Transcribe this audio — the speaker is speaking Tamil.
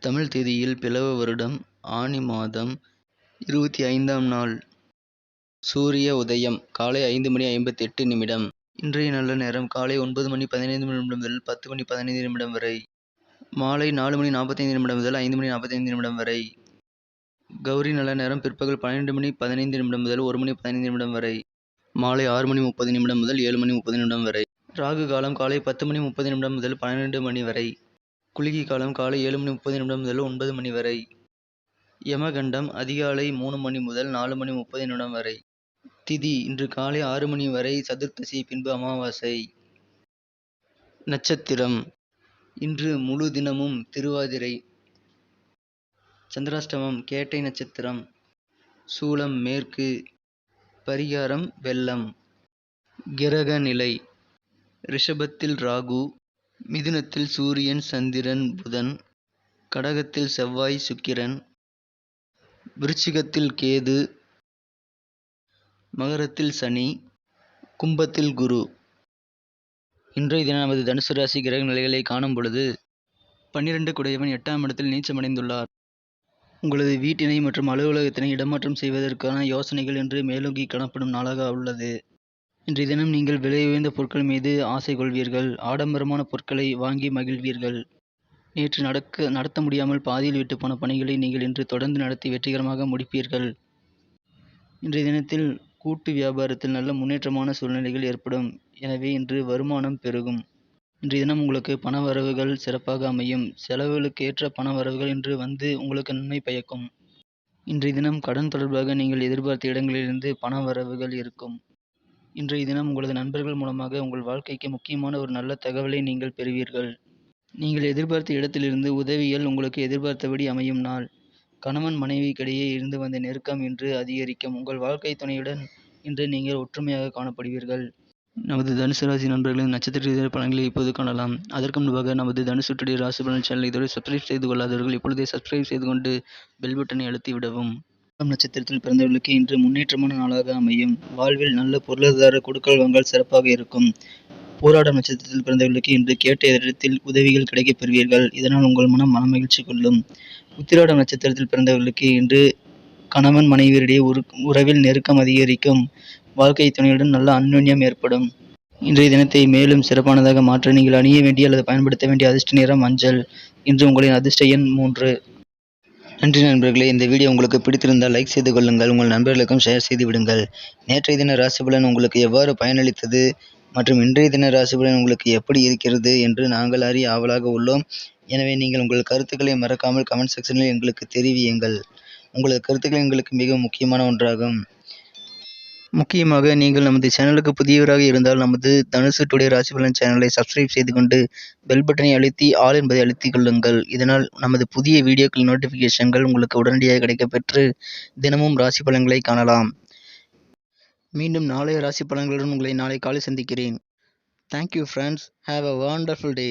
தமிழ் தேதியில் பிளவ வருடம் ஆனி மாதம் இருபத்தி ஐந்தாம் நாள். சூரிய உதயம் காலை ஐந்து மணி ஐம்பத்தி எட்டு நிமிடம். இன்றைய நல்ல நேரம் காலை ஒன்பது மணி பதினைந்து நிமிடம் முதல் பத்து மணி பதினைந்து நிமிடம் வரை. மாலை நாலு மணி நாற்பத்தைந்து நிமிடம் முதல் ஐந்து மணி நாற்பத்தைந்து நிமிடம் வரை. கௌரி நல்ல நேரம் பிற்பகல் பன்னிரெண்டு மணி பதினைந்து நிமிடம் முதல் ஒரு மணி பதினைந்து நிமிடம் வரை. மாலை ஆறு மணி முப்பது நிமிடம் முதல் ஏழு மணி முப்பது நிமிடம் வரை. ராகு காலம் காலை பத்து மணி முப்பது நிமிடம் முதல் பன்னிரெண்டு மணி வரை. குளிகை காலம் காலை ஏழு மணி முப்பது நிமிடம் முதல் ஒன்பது மணி வரை. யமகண்டம் அதிகாலை மூணு மணி முதல் நாலு மணி முப்பது நிமிடம் வரை. திதி இன்று காலை ஆறு மணி வரை சதுர்த்தசி பின்பு அமாவாசை. நட்சத்திரம் இன்று முழு தினமும் திருவாதிரை. சந்திராஷ்டமம் கேட்டை நட்சத்திரம். சூலம் மேற்கு. பரிகாரம் வெள்ளம். கிரக நிலை ரிஷபத்தில் ராகு. மிதுனத்தில் சூரியன் சந்திரன் புதன் கடகத்தில் செவ்வாய் சுக்கிரன் விருச்சிகத்தில் கேது மகரத்தில் சனி கும்பத்தில் குரு. இன்றைய தினம் நமது தனுசு ராசி கிரக நிலைகளை காணும் பொழுது பன்னிரண்டு குடையவன் எட்டாம் இடத்தில் நீச்சமடைந்துள்ளார். உங்களது வீட்டினை மற்றும் அலுவலகத்தினை இடமாற்றம் செய்வதற்கான யோசனைகள் என்று மேலோங்கி காணப்படும் நாளாக உள்ளது. இன்றைய தினம் நீங்கள் விலை உயர்ந்த பொருட்கள் மீது ஆசை கொள்வீர்கள். ஆடம்பரமான பொருட்களை வாங்கி மகிழ்வீர்கள். நேற்று நடக்க நடத்த முடியாமல் பாதியில் விட்டு போன பணிகளை நீங்கள் இன்று தொடர்ந்து நடத்தி வெற்றிகரமாக முடிப்பீர்கள். இன்றைய தினத்தில் கூட்டு வியாபாரத்தில் நல்ல முன்னேற்றமான சூழ்நிலைகள் ஏற்படும். எனவே இன்று வருமானம் பெருகும். இன்றைய தினம் உங்களுக்கு பண வரவுகள் சிறப்பாக அமையும். செலவுகளுக்கு ஏற்ற பண வரவுகள் இன்று வந்து உங்களுக்கு நன்மை பயக்கும். இன்றைய தினம் கடன் தொடர்பாக நீங்கள் எதிர்பார்த்த இடங்களிலிருந்து பண வரவுகள் இருக்கும். இன்றைய தினம் உங்களது நண்பர்கள் மூலமாக உங்கள் வாழ்க்கைக்கு முக்கியமான ஒரு நல்ல தகவலை நீங்கள் பெறுவீர்கள். நீங்கள் எதிர்பார்த்த இடத்திலிருந்து உதவிகள் உங்களுக்கு எதிர்பார்த்தபடி அமையும் நாள். கணவன் மனைவிக்கிடையே இருந்து வந்த நெருக்கம் இன்று அதிகரிக்கும். உங்கள் வாழ்க்கை துணையுடன் இன்று நீங்கள் ஒற்றுமையாக காணப்படுவீர்கள். நமது தனுசு ராசி நண்பர்களின் நட்சத்திர ரீதியான பலன்களை இப்போது காணலாம். அதற்கு முன்பாக நமது தனுசுட்டுடைய ராசி பலன் சேனல் இதுவரை சப்ஸ்கிரைப் செய்து கொள்ளாதவர்கள் இப்பொழுதே சப்ஸ்கிரைப் செய்து கொண்டு பெல் பட்டனை அழுத்தி விடவும். மூலம் நட்சத்திரத்தில் பிறந்தவர்களுக்கு இன்று முன்னேற்றமான நாளாக அமையும். வாழ்வில் நல்ல பொருளாதார கொடுக்கல் வாங்கல் சிறப்பாக இருக்கும். போராடம் நட்சத்திரத்தில் பிறந்தவர்களுக்கு இன்று கேட்ட இடத்தில் உதவிகள் கிடைக்கப் பெறுவீர்கள். இதனால் உங்கள் மனம் மனமகிழ்ச்சி கொள்ளும். உத்திராடம் நட்சத்திரத்தில் பிறந்தவர்களுக்கு இன்று கணவன் மனைவியரிடையே ஒரு உறவில் நெருக்கம் அதிகரிக்கும். வாழ்க்கை துணையுடன் நல்ல அந்யோன்யம் ஏற்படும். இன்றைய தினத்தை மேலும் சிறப்பானதாக மாற்ற நீங்கள் அணிய வேண்டிய அல்லது பயன்படுத்த வேண்டிய அதிர்ஷ்ட நிறம் மஞ்சள். இன்று உங்களின் அதிர்ஷ்ட எண் மூன்று. நன்றி நண்பர்களே இந்த வீடியோ உங்களுக்கு பிடித்திருந்தால் லைக் செய்து கொள்ளுங்கள் உங்கள் நண்பர்களுக்கும் ஷேர் செய்து விடுங்கள். நேற்றைய தின ராசி பலன் உங்களுக்கு எவ்வாறு பயனளித்தது மற்றும் இன்றைய தின ராசி பலன் உங்களுக்கு எப்படி இருக்கிறது என்று நாங்கள் அறிய ஆவலாக உள்ளோம். எனவே நீங்கள் உங்கள் கருத்துக்களை மறக்காமல் கமெண்ட் செக்ஷனில் எங்களுக்கு தெரிவியுங்கள். உங்களது கருத்துக்கள் எங்களுக்கு மிக முக்கியமான ஒன்றாகும். முக்கியமாக நீங்கள் நமது சேனலுக்கு புதியவராக இருந்தால் நமது தனுசு டுடே ராசி பலன் சேனலை சப்ஸ்கிரைப் செய்து கொண்டு பெல் பட்டனை அழுத்தி ஆல் என்பதை அழுத்திக் கொள்ளுங்கள். இதனால் நமது புதிய வீடியோக்கள் நோட்டிஃபிகேஷன்கள் உங்களுக்கு உடனடியாக கிடைக்கப்பெற்று தினமும் ராசி பலன்களை காணலாம். மீண்டும் நாளைய ராசி பலன்களுடன் உங்களை நாளை காலை சந்திக்கிறேன். Thank you friends have a wonderful day